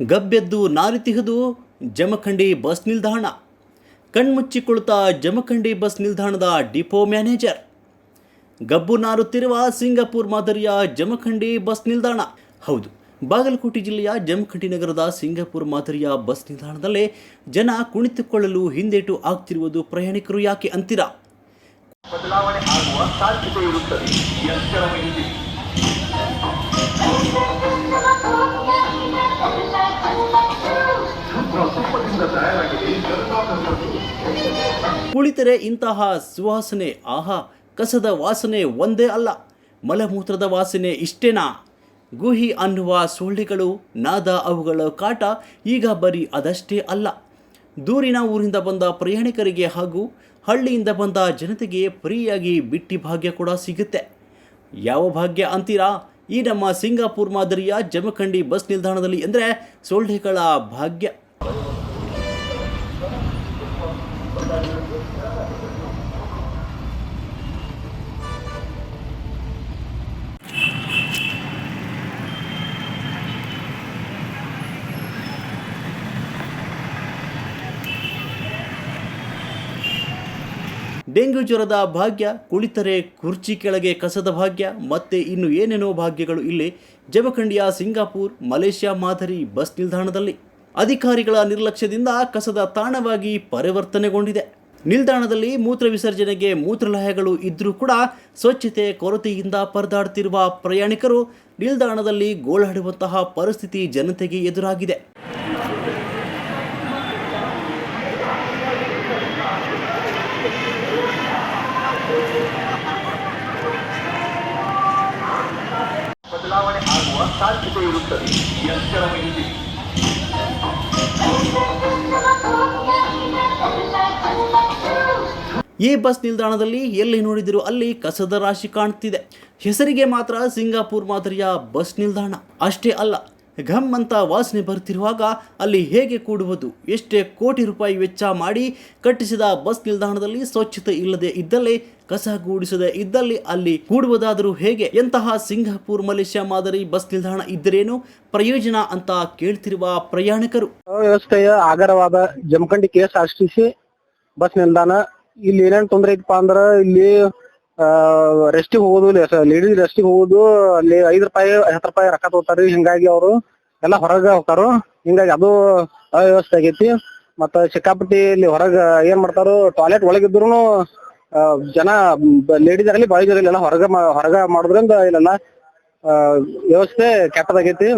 ಗಬ್ಬೆದ್ದು ನಾರಿತಿಹುದು Jamkhandi bus ನಿಲ್ದಾಣ. ಕಣ್ಮುಚ್ಚಿ ಕುಳಿತ ಜಮಖಂಡಿ ಬಸ್ ನಿಲ್ದಾಣದ ಡಿಪೋ ಮ್ಯಾನೇಜರ್. ಗಬ್ಬು ನಾರುತ್ತಿರುವ ಸಿಂಗಾಪುರ್ ಮಾದರಿಯ ಜಮಖಂಡಿ ಬಸ್ ನಿಲ್ದಾಣ. ಹೌದು, ಬಾಗಲಕೋಟೆ ಜಿಲ್ಲೆಯ ಜಮಖಂಡಿ ನಗರದ ಸಿಂಗಾಪುರ್ ಮಾದರಿಯ ಬಸ್ ನಿಲ್ದಾಣದಲ್ಲೇ ಜನ ಕುಣಿತುಕೊಳ್ಳಲು ಹಿಂದೇಟು ಆಗ್ತಿರುವುದು ಪ್ರಯಾಣಿಕರು ಯಾಕೆ ಅಂತೀರಾ? ಬದಲಾವಣೆ ಆಗುವ ಸಾಧ್ಯತೆ ಇರುತ್ತದೆ. ಕುಳಿತರೆ ಇಂತಹ ಸುವಾಸನೆ, ಆಹಾ, ಕಸದ ವಾಸನೆ ಒಂದೇ ಅಲ್ಲ. ಮಲಮೂತ್ರದ ವಾಸನೆ ಇಷ್ಟೇನಾ? ಗುಹಿ ಅನ್ನುವ ಸೊಳ್ಳೆಗಳು, ನಾದ ಅವುಗಳ ಕಾಟ ಈಗ ಬರೀ ಅದಷ್ಟೇ ಅಲ್ಲ. ದೂರಿನ ಊರಿಂದ ಬಂದ ಪ್ರಯಾಣಿಕರಿಗೆ ಹಾಗೂ ಹಳ್ಳಿಯಿಂದ ಬಂದ ಜನತೆಗೆ ಫ್ರೀಯಾಗಿ ಬಿಟ್ಟಿ ಭಾಗ್ಯ ಕೂಡ ಸಿಗುತ್ತೆ. ಯಾವ ಭಾಗ್ಯ ಅಂತೀರಾ? ಈ ನಮ್ಮ ಸಿಂಗಾಪುರ್ ಮಾದರಿಯ ಜಮಖಂಡಿ ಬಸ್ ನಿಲ್ದಾಣದಲ್ಲಿ ಅಂದರೆ ಸೊಳ್ಳೆಗಳ ಭಾಗ್ಯ. ಡೆಂಗ್ಯೂ ಜ್ವರದ ಭಾಗ್ಯ, ಕುಳಿತರೆ ಕುರ್ಚಿ ಕೆಳಗೆ ಕಸದ ಭಾಗ್ಯ, ಮತ್ತೆ ಇನ್ನು ಏನೇನೋ ಭಾಗ್ಯಗಳು ಇಲ್ಲಿ. ಜಮಖಂಡಿಯ ಸಿಂಗಾಪುರ್, ಮಲೇಷ್ಯಾ ಮಾದರಿ ಬಸ್ ನಿಲ್ದಾಣದಲ್ಲಿ. ಅಧಿಕಾರಿಗಳ ನಿರ್ಲಕ್ಷ್ಯದಿಂದ ಕಸದ ತಾಣವಾಗಿ ಪರಿವರ್ತನೆಗೊಂಡಿದೆ. ನಿಲ್ದಾಣದಲ್ಲಿ ಮೂತ್ರ ವಿಸರ್ಜನೆಗೆ ಮೂತ್ರಲಯಗಳು ಇದ್ದರೂ ಕೂಡ ಸ್ವಚ್ಛತೆ ಕೊರತೆಯಿಂದ ಪರದಾಡ್ತಿರುವ ಪ್ರಯಾಣಿಕರು ನಿಲ್ದಾಣದಲ್ಲಿ ಗೋಳಾಡುವಂತಹ ಪರಿಸ್ಥಿತಿ ಜನತೆಗೆ ಎದುರಾಗಿದೆ. ಬದಲಾವಣೆ ಆಗುವ ಸಾಧ್ಯತೆ ಇರುತ್ತದೆ. ಈ ಬಸ್ ನಿಲ್ದಾಣದಲ್ಲಿ ಎಲ್ಲಿ ನೋಡಿದರೂ ಅಲ್ಲಿ ಕಸದ ರಾಶಿ ಕಾಣ್ತಿದೆ. ಹೆಸರಿಗೆ ಮಾತ್ರ ಸಿಂಗಾಪುರ್ ಮಾದರಿಯ ಬಸ್ ನಿಲ್ದಾಣ. ಅಷ್ಟೇ ಅಲ್ಲ, ಘಮ್ ಅಂತ ವಾಸನೆ ಬರ್ತಿರುವಾಗ ಅಲ್ಲಿ ಹೇಗೆ ಕೂಡುವುದು? ಎಷ್ಟೇ ಕೋಟಿ ರೂಪಾಯಿ ವೆಚ್ಚ ಮಾಡಿ ಕಟ್ಟಿಸಿದ ಬಸ್ ನಿಲ್ದಾಣದಲ್ಲಿ ಸ್ವಚ್ಛತೆ ಇಲ್ಲದೆ ಇದ್ದಲ್ಲಿ, ಕಸ ಗೂಡಿಸದೆ ಇದ್ದಲ್ಲಿ ಅಲ್ಲಿ ಕೂಡುವುದಾದರೂ ಹೇಗೆ? ಎಂತಹ ಸಿಂಗಾಪುರ್ ಮಲೇಷ್ಯಾ ಮಾದರಿ ಬಸ್ ನಿಲ್ದಾಣ ಇದ್ದರೇನು ಪ್ರಯೋಜನ ಅಂತ ಕೇಳ್ತಿರುವ ಪ್ರಯಾಣಿಕರು. ವ್ಯವಸ್ಥೆಯ ಆಗರವಾದ Jamakhandi K S R T C bus ನಿಲ್ದಾಣ ಇಲ್ಲಿ ಏನೇನ್ ತೊಂದ್ರೆ ಐತಪ್ಪ ಅಂದ್ರ ಇಲ್ಲಿ ರೆಸ್ಟಿಗೆ ಹೋಗೋದು ಲೇಡೀಸ್ ರೆಸ್ಟಿಗೆ ಹೋಗೋದು ಅಲ್ಲಿ ಐದ್ ರೂಪಾಯಿ ಹತ್ತು ರೂಪಾಯಿ ರೊಕ್ಕ ತಗೋತಾರಿ ಹಿಂಗಾಗಿ ಅವರು ಎಲ್ಲಾ ಹೊರಗ ಹೋಗ್ತಾರು. ಹಿಂಗಾಗಿ ಅದು ಅವ್ಯವಸ್ಥೆ ಆಗೈತಿ. ಮತ್ತ ಸಿಕ್ಕಾಪಟ್ಟಿ ಇಲ್ಲಿ ಹೊರಗ ಏನ್ ಮಾಡ್ತಾರು ಟಾಯ್ಲೆಟ್ ಒಳಗಿದ್ರು ಜನ ಲೇಡೀಸ್ ಆಗಲಿ ಬಾಯ್ಸ್ ಆಗಲಿ ಎಲ್ಲ ಹೊರಗ ಹೊರಗ ಮಾಡೋದ್ರಿಂದ ಇಲ್ಲೆಲ್ಲ ಆ, ವ್ಯವಸ್ಥೆ ಕೆಟ್ಟದಾಗೈತಿ.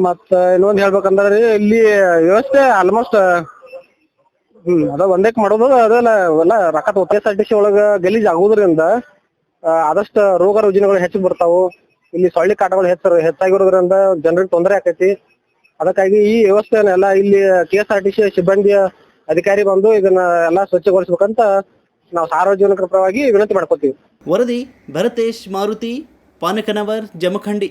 ಮತ್ತ ಇನ್ನೊಂದ್ ಹೇಳ್ಬೇಕಂದ್ರೆ ಇಲ್ಲಿ ವ್ಯವಸ್ಥೆ ಆಲ್ಮೋಸ್ಟ್ ಹ್ಮ್ ಅದ ಒಂದೇಕ್ ಮಾಡೋದು ಅದೆಲ್ಲ ಎಲ್ಲ ರೊಕ್ಕ ಸಿ ಒಳಗ ಗಲೀಜ್ ಆಗೋದ್ರಿಂದ ಆ, ಆದಷ್ಟ ರೋಗ ರುಜಿನಗಳು ಹೆಚ್ಚು ಬರ್ತಾವು. ಇಲ್ಲಿ ಸೊಳ್ಳೆ ಕಾಟಗಳು ಹೆಚ್ಚ ಹೆಚ್ಚಾಗಿರೋದ್ರಿಂದ ಜನರಿಗೆ ತೊಂದರೆ ಆಕೈತಿ. ಅದಕ್ಕಾಗಿ ಈ ವ್ಯವಸ್ಥೆಯನ್ನೆಲ್ಲ ಇಲ್ಲಿ K S R T C ಸಿಬ್ಬಂದಿಯ ಅಧಿಕಾರಿ ಬಂದು ಇದನ್ನ ಎಲ್ಲಾ ಸ್ವಚ್ಛಗೊಳಿಸಬೇಕಂತ ನಾವು ಸಾರ್ವಜನಿಕರ ಪರವಾಗಿ ವಿನಂತಿ ಮಾಡ್ಕೋತೀವಿ. ವರದಿ ಭರತೇಶ್ ಮಾರುತಿ ಪಾನಕನವರ್ ಜಮಖಂಡಿ.